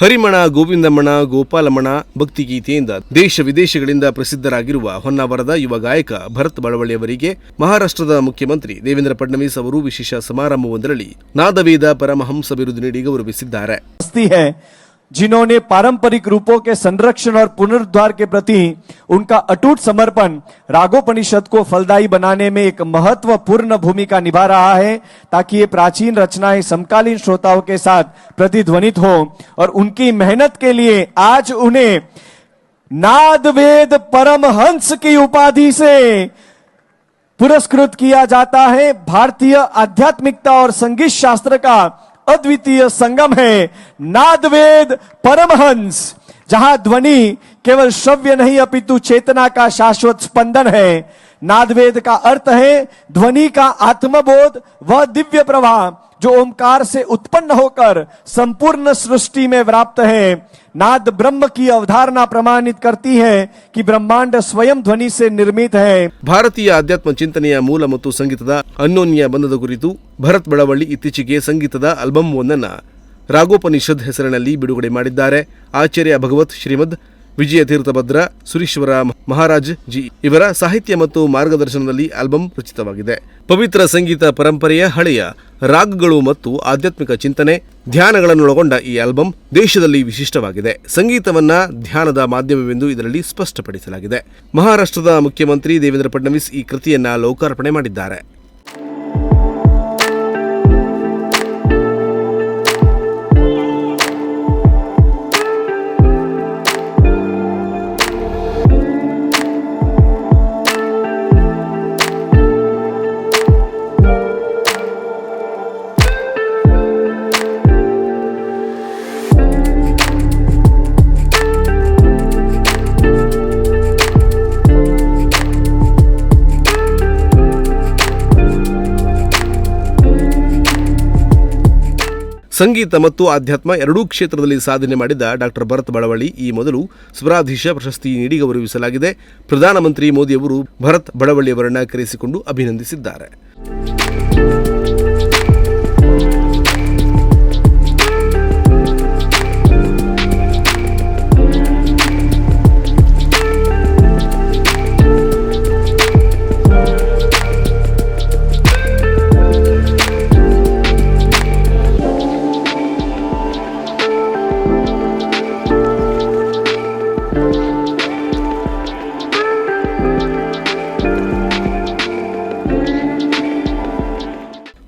ಹರಿಮಣ, ಗೋವಿಂದಮಣ, ಗೋಪಾಲಮಣ ಭಕ್ತಿಗೀತೆಯಿಂದ ದೇಶ ವಿದೇಶಗಳಿಂದ ಪ್ರಸಿದ್ಧರಾಗಿರುವ ಹೊನ್ನಾವರದ ಯುವ ಗಾಯಕ ಭರತ್ ಬಳವಳ್ಳಿ ಅವರಿಗೆ ಮಹಾರಾಷ್ಟ್ರದ ಮುಖ್ಯಮಂತ್ರಿ ದೇವೇಂದ್ರ ಫಡ್ನವೀಸ್ ಅವರು ವಿಶೇಷ ಸಮಾರಂಭವೊಂದರಲ್ಲಿ ನಾದವೇದ ಪರಮಹಂಸ ಬಿರುದು ನೀಡಿ ಗೌರವಿಸಿದ್ದಾರೆ. जिन्होंने पारंपरिक रूपों के संरक्षण और पुनरुद्धार के प्रति उनका अटूट समर्पण रागोपनिषद को फलदायी बनाने में एक महत्वपूर्ण भूमिका निभा रहा है, ताकि ये प्राचीन रचनाएँ समकालीन श्रोताओं के साथ प्रतिध्वनित हो और उनकी मेहनत के लिए आज उन्हें नाद वेद परमहंस की उपाधि से पुरस्कृत किया जाता है। भारतीय आध्यात्मिकता और संगीत शास्त्र का अद्वितीय संगम है। नादवेद परमहंस, जहाँ ध्वनि केवल श्रव्य नहीं, अपितु चेतना का शाश्वत स्पंदन है। नादवेद का अर्थ है, ध्वनि का आत्मबोध व दिव्य प्रवाह। जो ओमकार से उत्पन्न होकर संपूर्ण सृष्टि में व्याप्त है नाद ब्रह्म की अवधारणा प्रमाणित करती है कि ब्रह्मांड स्वयं ध्वनि से निर्मित है ಭಾರತೀಯ ಆಧ್ಯಾತ್ಮ ಚಿಂತನೆಯ ಮೂಲ ಮತ್ತು ಸಂಗೀತದ ಅನ್ಯೋನ್ಯ ಬಂಧದ ಕುರಿತು ಭರತ್ ಬಳವಳ್ಳಿ ಇತ್ತೀಚೆಗೆ ಸಂಗೀತದ ಆಲ್ಬಮ್ ಒಂದನ್ನು ರಾಗೋಪನಿಷದ್ ಹೆಸರಿನಲ್ಲಿ ಬಿಡುಗಡೆ ಮಾಡಿದ್ದಾರೆ ಆಚಾರ್ಯ ಭಗವತ್ ಶ್ರೀಮದ್ ವಿಜಯ ತೀರ್ಥಭದ್ರ ಸುರೀಶ್ವರ ಮಹಾರಾಜ್ ಜಿ ಇವರ ಸಾಹಿತ್ಯ ಮತ್ತು ಮಾರ್ಗದರ್ಶನದಲ್ಲಿ ಆಲ್ಬಮ್ ರಚಿತವಾಗಿದೆ ಪವಿತ್ರ ಸಂಗೀತ ಪರಂಪರೆಯ ಹಳೆಯ ರಾಗಗಳು ಮತ್ತು ಆಧ್ಯಾತ್ಮಿಕ ಚಿಂತನೆ, ಧ್ಯಾನಗಳನ್ನೊಳಗೊಂಡ ಈ ಆಲ್ಬಮ್ ದೇಶದಲ್ಲಿ ವಿಶಿಷ್ಟವಾಗಿದೆ. ಸಂಗೀತವನ್ನ ಧ್ಯಾನದ ಮಾಧ್ಯಮವೆಂದು ಇದರಲ್ಲಿ ಸ್ಪಷ್ಟಪಡಿಸಲಾಗಿದೆ. ಮಹಾರಾಷ್ಟ್ರದ ಮುಖ್ಯಮಂತ್ರಿ ದೇವೇಂದ್ರ ಫಡ್ನವೀಸ್ ಈ ಕೃತಿಯನ್ನ ಲೋಕಾರ್ಪಣೆ ಮಾಡಿದ್ದಾರೆ. ಸಂಗೀತ ಮತ್ತು ಆಧ್ಯಾತ್ಮ ಎರಡೂ ಕ್ಷೇತ್ರದಲ್ಲಿ ಸಾಧನೆ ಮಾಡಿದ ಡಾಕ್ಟರ್ ಭರತ್ ಬಳವಳ್ಳಿ ಈ ಮೊದಲು ಸ್ವರಾಧೀಶ ಪ್ರಶಸ್ತಿ ನೀಡಿ ಗೌರವಿಸಲಾಗಿದೆ. ಪ್ರಧಾನಮಂತ್ರಿ ಮೋದಿಯವರು ಭರತ್ ಬಳವಳ್ಳಿಯವರನ್ನ ಕರೆಸಿಕೊಂಡು ಅಭಿನಂದಿಸಿದ್ದಾರೆ.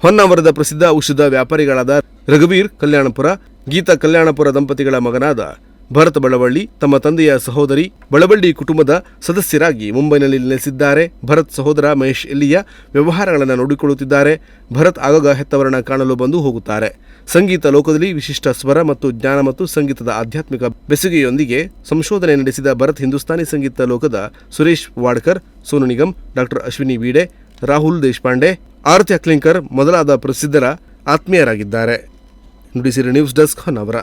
ಹೊನ್ನಾವರದ ಪ್ರಸಿದ್ಧ ಔಷಧ ವ್ಯಾಪಾರಿಗಳಾದ ರಘುವೀರ್ ಕಲ್ಯಾಣಪುರ, ಗೀತಾ ಕಲ್ಯಾಣಪುರ ದಂಪತಿಗಳ ಮಗನಾದ ಭರತ್ ಬಳವಳ್ಳಿ ತಮ್ಮ ತಂದೆಯ ಸಹೋದರಿ ಬಳವಳ್ಳಿ ಕುಟುಂಬದ ಸದಸ್ಯರಾಗಿ ಮುಂಬೈನಲ್ಲಿ ನೆಲೆಸಿದ್ದಾರೆ. ಭರತ್ ಸಹೋದರ ಮಹೇಶ್ ಎಲ್ಲಿಯ ವ್ಯವಹಾರಗಳನ್ನು ನೋಡಿಕೊಳ್ಳುತ್ತಿದ್ದಾರೆ. ಭರತ್ ಆಗಾಗ ಹೆತ್ತವರನ್ನ ಕಾಣಲು ಬಂದು ಹೋಗುತ್ತಾರೆ. ಸಂಗೀತ ಲೋಕದಲ್ಲಿ ವಿಶಿಷ್ಟ ಸ್ವರ ಮತ್ತು ಜ್ಞಾನ ಮತ್ತು ಸಂಗೀತದ ಆಧ್ಯಾತ್ಮಿಕ ಬೆಸುಗೆಯೊಂದಿಗೆ ಸಂಶೋಧನೆ ನಡೆಸಿದ ಭರತ್ ಹಿಂದೂಸ್ತಾನಿ ಸಂಗೀತ ಲೋಕದ ಸುರೇಶ್ ವಾಡ್ಕರ್, ಸೋನು ನಿಗಮ್, ಡಾಕ್ಟರ್ ಅಶ್ವಿನಿ ಬೀಡೆ ರಾಹುಲ್ ದೇಶಪಾಂಡೆ ಆರತಿ ಅಕ್ಲಿಂಕರ್ ಮೊದಲಾದ ಪ್ರಸಿದ್ಧರ ಆತ್ಮೀಯರಾಗಿದ್ದಾರೆ. Nudisiri news desk Honnavar.